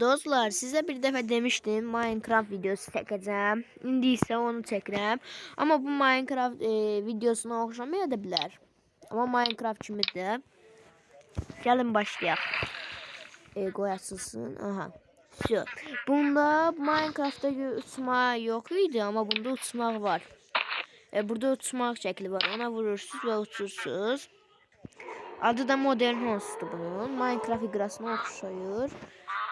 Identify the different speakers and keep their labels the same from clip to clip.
Speaker 1: Dostlar size bir defa demiştim Minecraft videosu çekeceğim. İndi ise onu çekirəm. Ama bu Minecraft e, videosuna oxşamaya da bilər. Ama Minecraft kimidir. Gəlin başlayaq. E, qoy açılsın. Aha. Şu. Bunda Minecraft'ta uçma yok idi ama bunda uçmaq var. E, burada uçmaq şəkli var. Ona vurursunuz və uçursunuz. Adı da Modern Host'tu bunun. Minecraft igrasına oxşayır.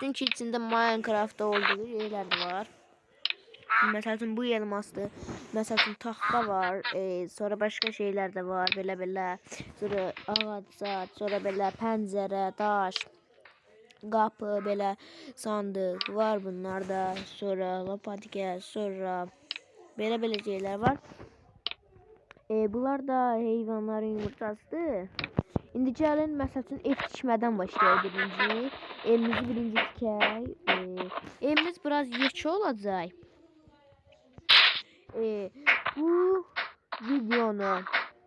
Speaker 1: Çünkü içinde Minecraft'ta olduğu yerler de var. Mesela bu elmasdı. Mesela tahta var. E, sonra başka şeyler de var. Böyle böyle. Sonra ağaç, sonra böyle pencere, taş, kapı, böyle sandık var bunlarda. Sonra lapatike, sonra böyle böyle şeyler var. E, bunlar da hayvanların yumurtasıdır. İndi gəlin məsəl üçün ev tikmədən başlayaq birinci. Evimizi birinci tikək. E, evimiz biraz yekə olacaq. E, bu videonu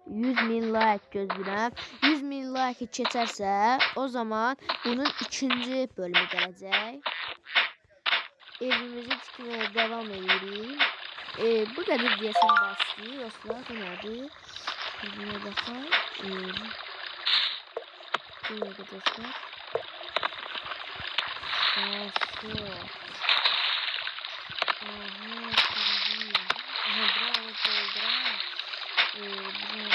Speaker 1: 100 min like gözləyirəm. 100 min like keçərsə, o zaman bunun ikinci bölümü gələcək. Evimizi tikməyə davam edirik. E, bu qədər deyəsən bəsdir. Dostlar, bu nədir? Buna baxaq. E, İyi arkadaşlar. Aa şu. Aha şimdi. Aha bravo dolduran. Ee, bizim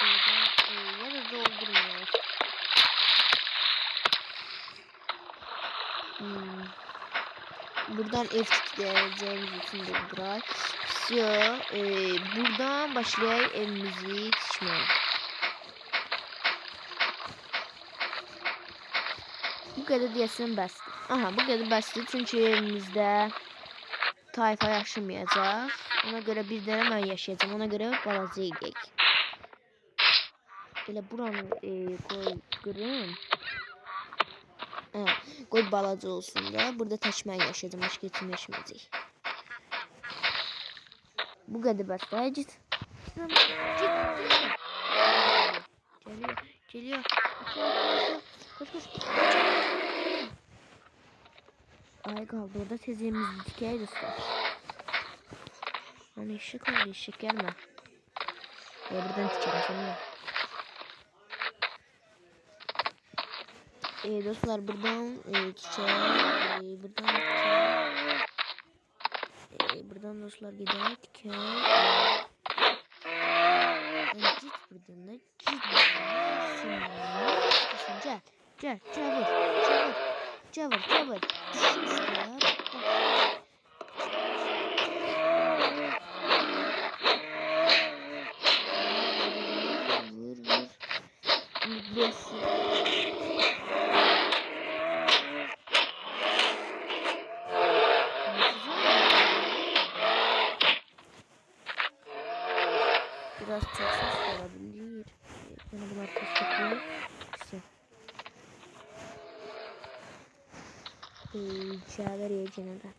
Speaker 1: burada e, ya da dolduruyoruz. Ee, hmm. Buradan F geleceğimiz için de bırak. So, e, buradan başlayalım müziği çıkmaya. Kadar diyesin bəsdir. Aha, bu kadar bəsdir çünkü evimizdə tayfa yaşamayacaq. Ona görə bir dənə mən yaşayacağım. Ona görə balaca edək. Elə buranı e, qoy qırım. Hə, qoy balaca olsun da. Burada tək mən yaşayacağım. Başqa kim yaşamayacaq. Bu qədər bəsdir. Hə, git. Git. Geliyor, geliyor. Koş, koş. Ay kaldı orada tezemizi dikey dostlar. Hani eşek oldu eşek gelme. Ya buradan dikerim seni. Ee, dostlar buradan e, çiçeğe, e, buradan dikey. E, buradan dostlar gider dikey. E, git buradan da git buradan. Şimdi gel gel vur. Cevır cevır. Düşmüşler. Vur vur. Besin.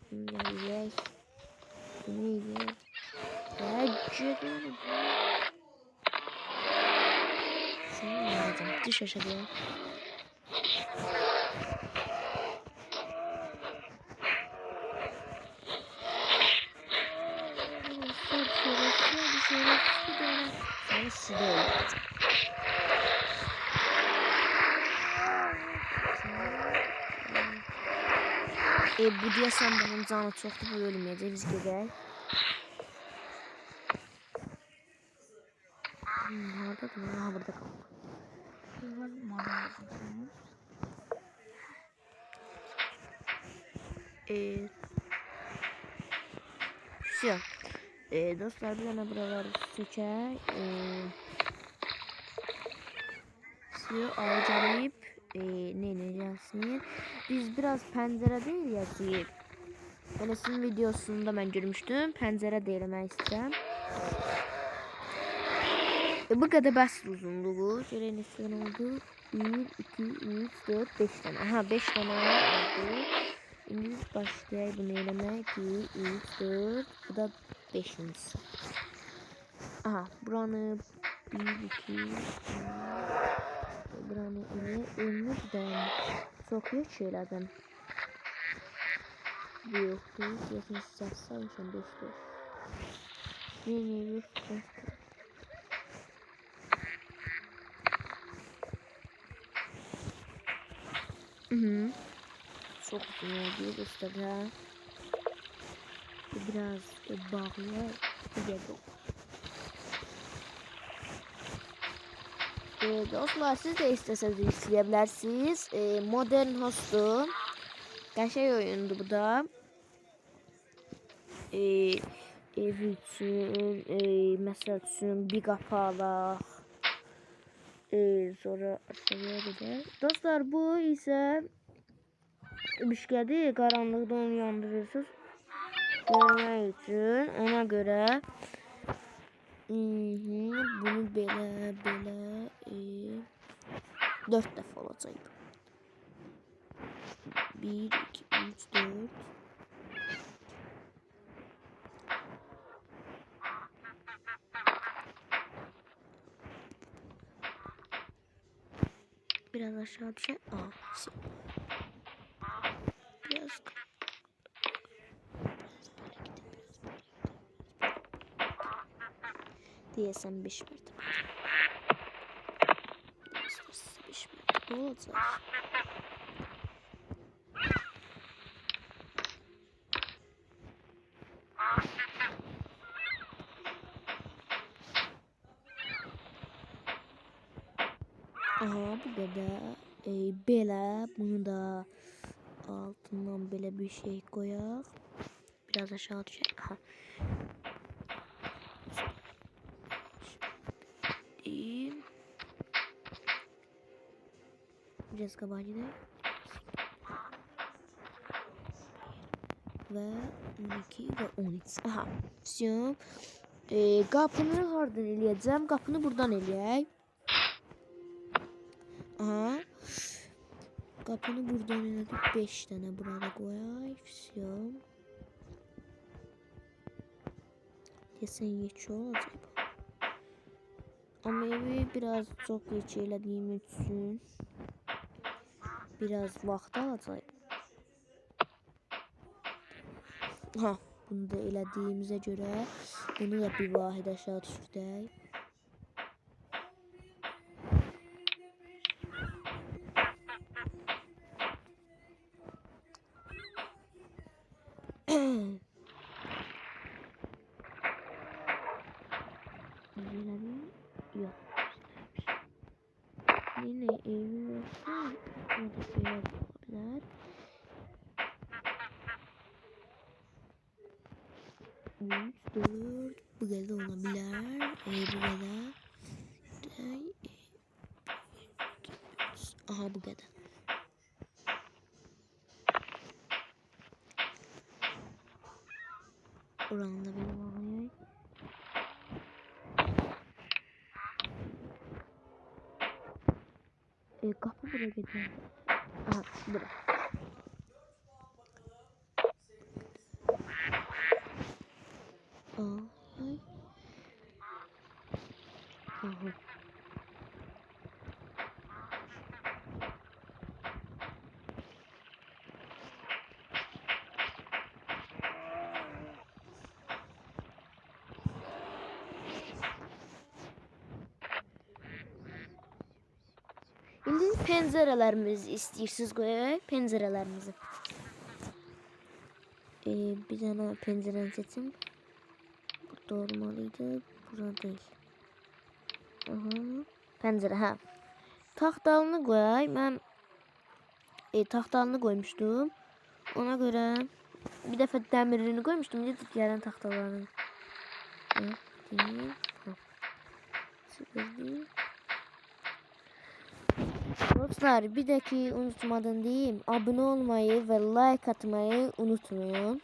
Speaker 1: 嗯，也，嗯，哎，绝对的。行，那就继续说呗。E, bu diyesen benim canı çoktu bu ölmeyecek biz gidelim. Hmm, Nerede dur? Ha burada kaldı. E, şu. E, dostlar bir tane buraları seçer. E, şu ağacalayıp e, ne ne yazsın? Biz biraz pencere değil yazıyı. Enes'in videosunda ben görmüştüm. Pencere değil ben istəyirəm. E, bu kadar bəs uzunluğu. Şöyle neçə oldu? 1, 2, 3, 4, 5 tane. Aha 5 tane oldu. Biz başlayalım bunu eləmək. 2, 3, 4. Bu da 5-incisi. Aha buranı 1, 2, 3, də çok geç elədim. Bu yoktu. Yakın sıcak sarmışım dostlar. Yeni bir. Hı hı. Çok güzel oldu. Bu Biraz bağlı. Güzel oldu. E, dostlar siz de isteseniz izleyebilirsiniz. E, Modern Host'u. Gerçek oyundu bu da. E, ev üçün, e, məsəl üçün bir qapalaq. E, sonra aşağıya gider. Dostlar bu ise müşkədi qaranlıqda onu yandırırsınız. Görmək üçün ona görə Mhm, bunu belə belə 4 dəfə olacaq. 1 2 3 4 Biraz aşağı düşer. Aa, şey. Biraz Diyesem 5 mertebe. 5 mertebe olacak. Aha bu kadar. Ee, belə bunu da altından belə bir şey koyaq. Biraz aşağı düşer. Aha. Biraz kabağa gidelim. Ve 12 ve 13. Aha. Все. Ee, qapını hardan eləyəcəm? Qapını buradan eləyək. Aha. Qapını buradan elədik. 5 dənə burada qoyaq. Все. Desən yekə olacaq. Ama evi biraz çok yekə elədiyim üçün biraz vaxt alacaq. Ha, bunu da elədiyimizə görə bunu da bir vahid aşağı düşürdək. Güzel Yok. Yine evi olsa burada şey olabilir. Üç, dört. Bu geldi olabilir. E, bu kadar. Ay, e, bir, iki, üç. Aha bu kadar. Oranı da benim alayım. E, gidiyor. Aha bura. Aa, ay. Aha. Şimdi pencerelerimizi istiyorsunuz koyayım. Pencerelerimizi. Ee, bir tane pencere seçim. Burada olmalıydı. Burada değil. Aha. Pencere ha. Tahtalını koyayım. Ben e, tahtalını koymuştum. Ona göre bir defa demirini koymuştum. Bir de diğer tahtalarını. Evet, değil. Ha. Sıfır değil. Dostlar bir daki unutmadan diyeyim. Abone olmayı ve like atmayı unutmayın.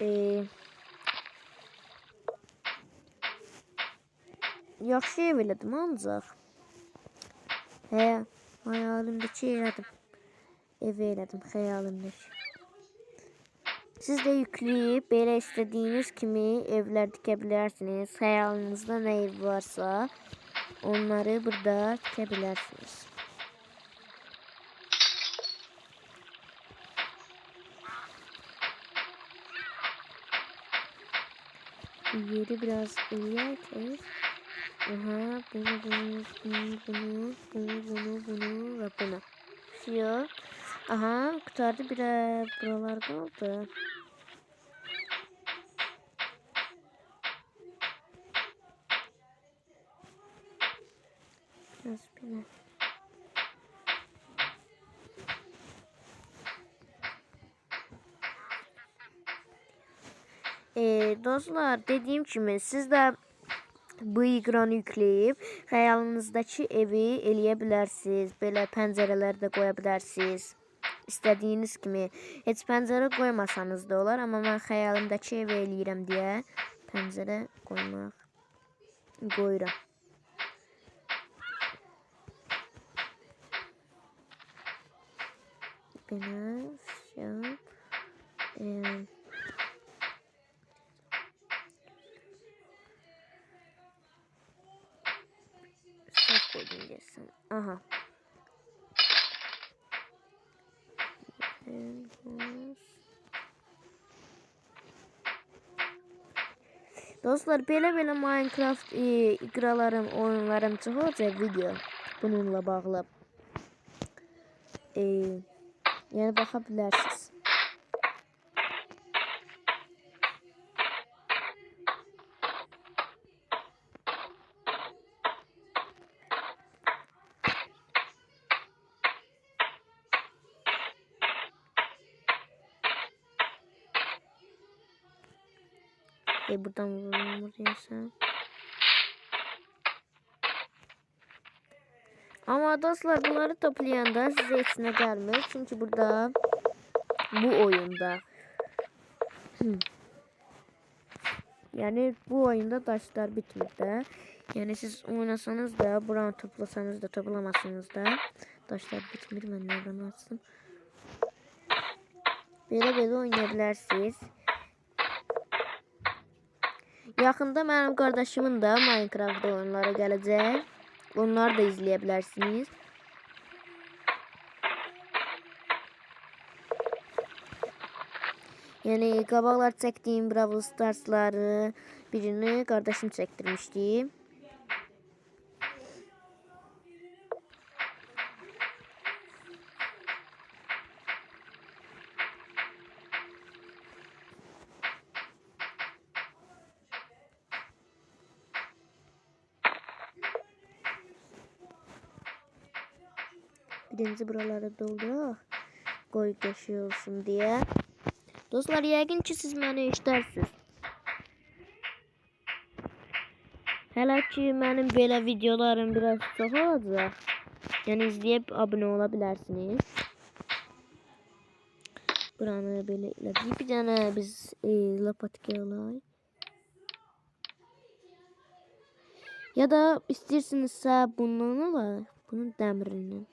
Speaker 1: Ee, yaxşı ev elədim ancaq. Hə, hayalimdəki elədim. Ev elədim xəyalimdəki. Siz de yükleyip böyle istediğiniz kimi evler dikebilirsiniz. Hayalınızda ne ev varsa onları burada dikebilirsiniz. Yeri biraz eleyerek Aha bunu bunu bunu bunu bunu bunu bunu ve bunu. Şu. Aha kurtardı bir de buralar Ee, dostlar dediğim gibi siz de bu ekranı yükleyip hayalinizdeki evi eləyə bilərsiniz. Belə pəncərələr də qoya bilərsiniz. İstədiyiniz kimi. Heç pəncərə qoymasanız da olar, amma mən xəyalimdəki evi eləyirəm deyə pəncərə qoymaq qoyuram. Belə, şey, e, Ses koydum desem. Aha. Dostlar belə belə Minecraft e, iqralarım, oyunlarım çıxacaq video bununla bağlı. E, yəni baxa bilərsiniz. E buradan vuralım buraya Ama dostlar bunları toplayanda size içine gelmez. Çünkü burada bu oyunda hmm. yani bu oyunda taşlar bitmedi. Yani siz oynasanız da buranı toplasanız da toplamazsanız da taşlar bitmir. Ben nereden açtım? Böyle böyle oynayabilirsiniz. Yaxında mənim qardaşımın da Minecraft oyunları gələcək. Onları da izləyə bilərsiniz. Yəni qabaqlar çəkdiyim Brawl Stars'ları birini qardaşım çəkdirmişdi. Birinci buraları dolduruq. Qoy qəşi olsun deyə. Dostlar, yəqin ki, siz məni işlərsiniz. Hələ ki, mənim belə videolarım biraz çox olacaq. Yəni, izləyib abunə ola bilərsiniz. Buranı belə elədik. Bir dənə biz e, lapatika alay. Ya da istəyirsinizsə bundan alaq. Bunun dəmirindən.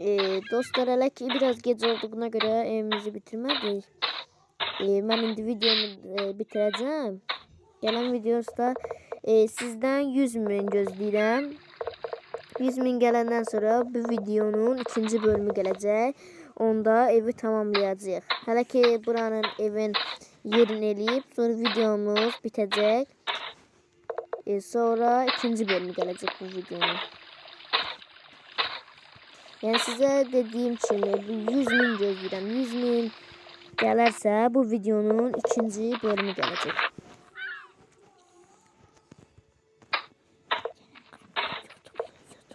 Speaker 1: Ee, dostlar hele ki biraz gece olduğuna göre evimizi bitirmedik. Ee, ben indi videomu e, bitireceğim. Gelen videoda e, sizden 100 min gözləyirəm. 100 min gələndən sonra bu videonun ikinci bölümü gələcək. Onda evi tamamlayacağıq. Hələ ki buranın evin yerini eləyib sonra videomuz bitəcək. E, sonra ikinci bölümü gələcək bu videonun. Yəni sizə dediyim kimi bu 100 min gözləyirəm. 100 min gələrsə bu videonun ikinci bölümü gələcək.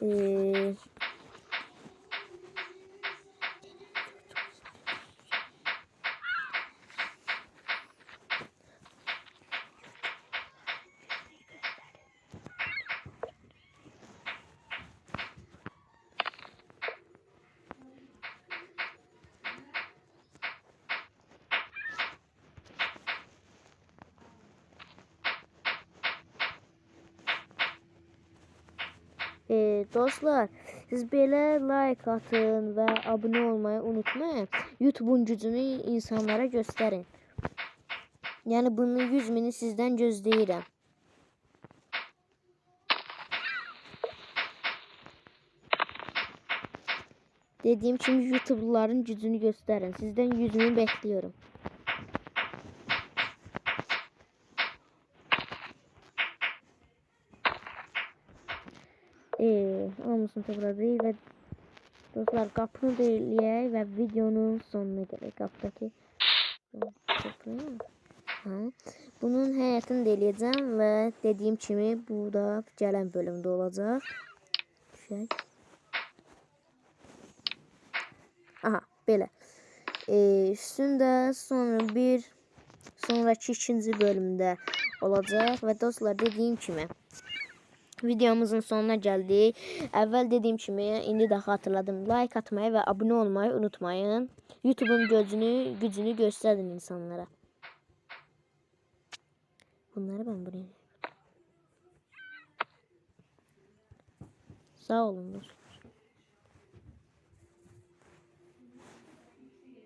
Speaker 1: Ee, Ee, dostlar siz belə like atın və abunə olmayı unutmayın. YouTube'un gücünü insanlara göstərin. Yəni bunun 100 mini sizdən gözləyirəm. Dediyim kimi YouTube'luların gücünü göstərin. Sizdən 100 min bekliyorum. Ee, olmasın tekrarlayı ve dostlar kapını da eləyək və videonun sonuna. Qapdakı Ha. Bunun həyətini də eləyəcəm və dediyim kimi bu da gələn bölümdə olacaq. Düşək. Aha, belə. Ee, üstündə sonra bir sonraki ikinci bölümdə olacaq və dostlar dediyim kimi videomuzun sonuna geldik. Əvvəl dediyim kimi, indi də xatırladım. Like atmayı və abunə olmayı unutmayın. YouTube'un gücünü, gücünü göstərin insanlara. Bunları ben buraya. Sağ olun.